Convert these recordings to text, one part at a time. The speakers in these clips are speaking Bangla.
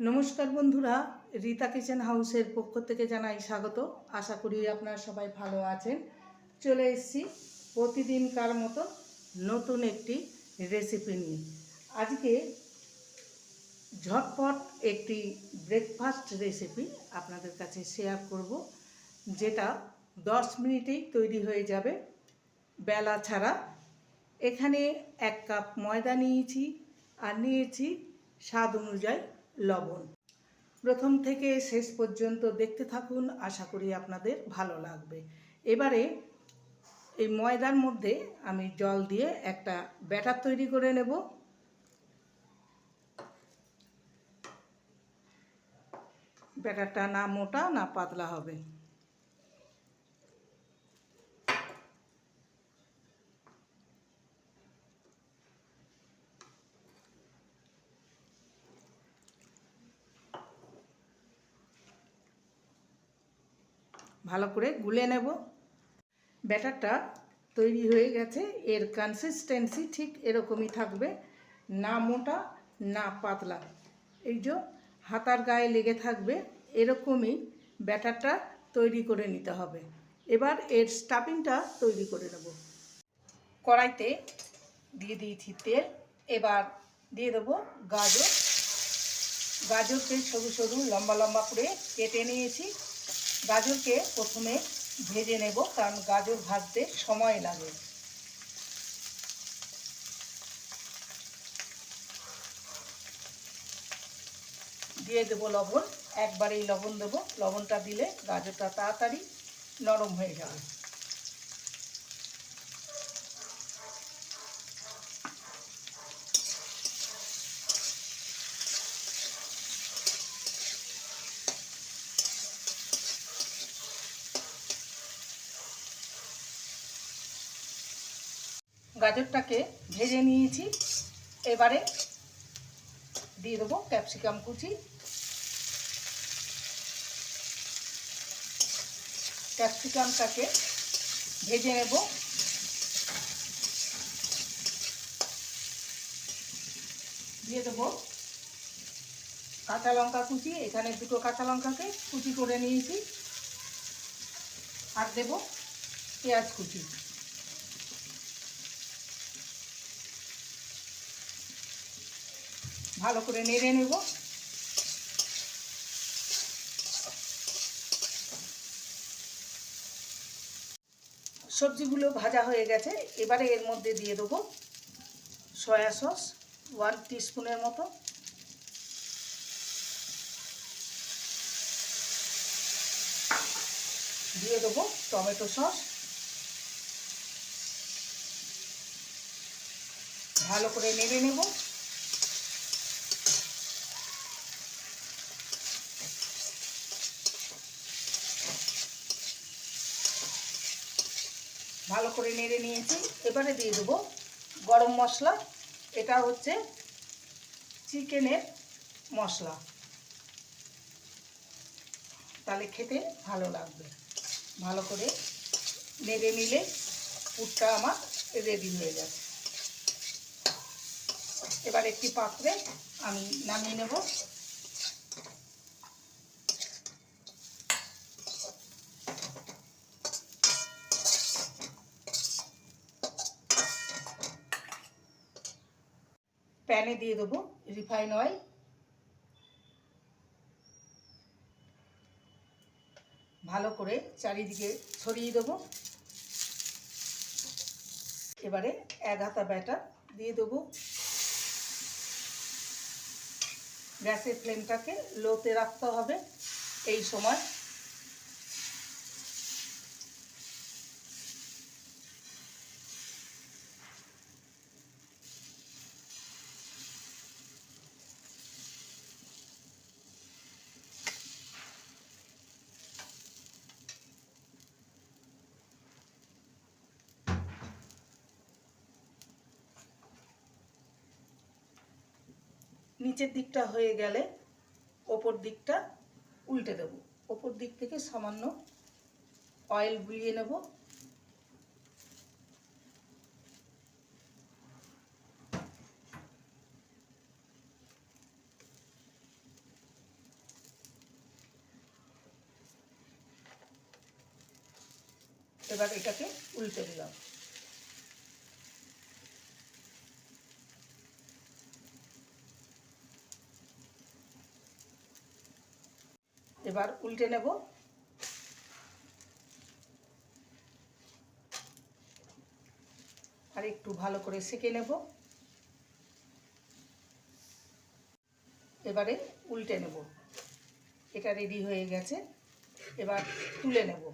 নমস্কার বন্ধুরা, রীতা কিচেন হাউসের পক্ষ থেকে জানাই স্বাগত। আশা করি আপনারা সবাই ভালো আছেন। চলে এসেছি প্রতিদিনকার মতো নতুন একটি রেসিপি নিয়ে। আজকে ঝটপট একটি ব্রেকফাস্ট রেসিপি আপনাদের কাছে শেয়ার করব, যেটা দশ মিনিটেই তৈরি হয়ে যাবে বেলা ছাড়া। এখানে এক কাপ ময়দা নিয়েছি আর নিয়েছি স্বাদ অনুযায়ী লবণ। প্রথম থেকে শেষ পর্যন্ত দেখতে থাকুন, আশা করি আপনাদের ভালো লাগবে। এবারে এই ময়দার মধ্যে আমি জল দিয়ে একটা ব্যাটার তৈরি করে নেব। ব্যাটারটা না মোটা, না পাতলা হবে। করে গুলে নেব। ব্যাটারটা তৈরি হয়ে গেছে। এর কনসিস্টেন্সি ঠিক এরকমই থাকবে, না মোটা, না পাতলা। এই যে হাতার গায়ে লেগে থাকবে, এরকমই ব্যাটারটা তৈরি করে নিতে হবে। এবার এর স্টাফিংটা তৈরি করে নেব। কড়াইতে দিয়ে দিয়েছি তেল। এবার দিয়ে দেবো গাজর। গাজরকে সরু সরু লম্বা লম্বা করে কেটে নিয়েছি। গাজরকে প্রথমে ভেজে নেব, কারণ গাজর ভাজতে সময় লাগে। দিয়ে দেবো লবণ একবারেই লবণ দেবো। লবণটা দিলে গাজরটা তাড়াতাড়ি নরম হয়ে যাবে। গাজরটাকে ভেজে নিয়েছি। এবারে দিয়ে দেবো ক্যাপসিকাম কুচি। ক্যাপসিকামটাকে ভেজে নেব। দিয়ে দেবো কাঁচা লঙ্কা কুচি। এখানে দুটো কাঁচা লঙ্কাকে কুচি করে নিয়েছি। আর দেবো পেঁয়াজ কুচি। ভালো করে নেড়ে নেব। সবজিগুলো ভাজা হয়ে গেছে। এবারে এর মধ্যে দিয়ে দেবো সয়া সস ওয়ান টিস্পুনের মতো। দিয়ে দেবো টমেটো সস। ভালো করে নেড়ে নেব ভালো করে নেড়ে নিয়েছি। এবারে দিয়ে দেবো গরম মশলা। এটা হচ্ছে চিকেনের মশলা। তাহলে খেতে ভালো লাগবে। ভালো করে নেড়ে নিলে পুরটা আমার রেডি হয়ে যাবে। এবার একটি পাত্রে আমি নামিয়ে নেব। প্যানে দিয়ে দেবো রিফাইন অয়েল। ভালো করে চারিদিকে ছড়িয়ে দেবো। এবারে এক হাতা ব্যাটার দিয়ে দেবো। গ্যাসের ফ্লেমটাকে লোতে রাখতে হবে। এই সময় নিচের দিকটা হয়ে গেলে ওপর দিকটা উল্টে দেব। ওপর দিক থেকে সামান্য অয়েল বুলিয়ে নেব। এবার এটাকে উল্টে দিলাম। এবার উল্টে নেব। আর একটু ভালো করে সেকে নেব। এবারে উল্টে নেব। এটা রেডি হয়ে গেছে। এবার তুলে নেব।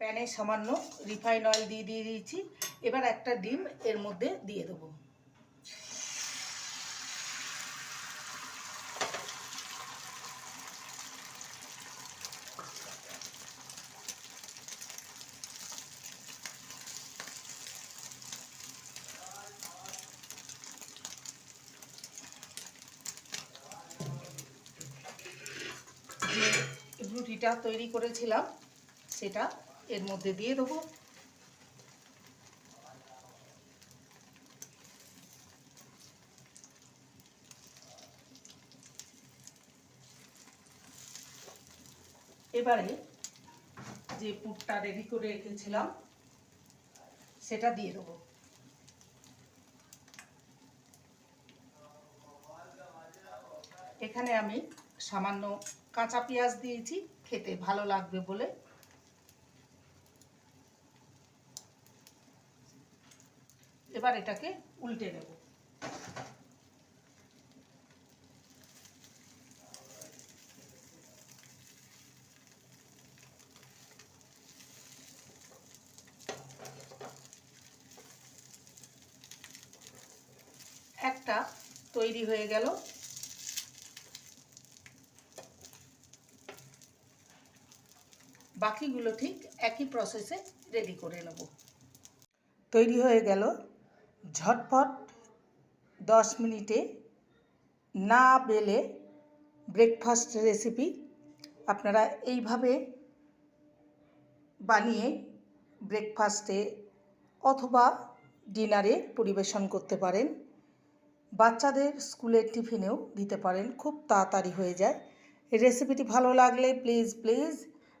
প্যানে সামান্য রিফাইন অয়েল দিয়ে দিয়ে দিয়েছি। এবার একটা ডিম এর মধ্যে দিয়ে দেবো। যে রুটিটা তৈরি করেছিলাম, সেটা এর মধ্যে দিয়ে দেবো। এবারে যে পুরটা রেডি করে রেখেছিলাম, সেটা দিয়ে দেবো। এখানে আমি সামান্য কাঁচা পেঁয়াজ দিয়েছি। খেতে ভালো লাগবে বলে। এবার এটাকে উল্টে নেব। একটা তৈরি হয়ে গেল। বাকিগুলো ঠিক একই প্রসেসে রেডি করে নেব। তৈরি হয়ে গেল। ঝটপট দশ মিনিটে না বেলে ব্রেকফাস্ট রেসিপি আপনারা এইভাবে বানিয়ে ব্রেকফাস্টে অথবা ডিনারে পরিবেশন করতে পারেন। বাচ্চাদের স্কুলের টিফিনেও দিতে পারেন। খুব তাড়াতাড়ি হয়ে যায়। রেসিপিটি ভালো লাগলে প্লিজ প্লিজ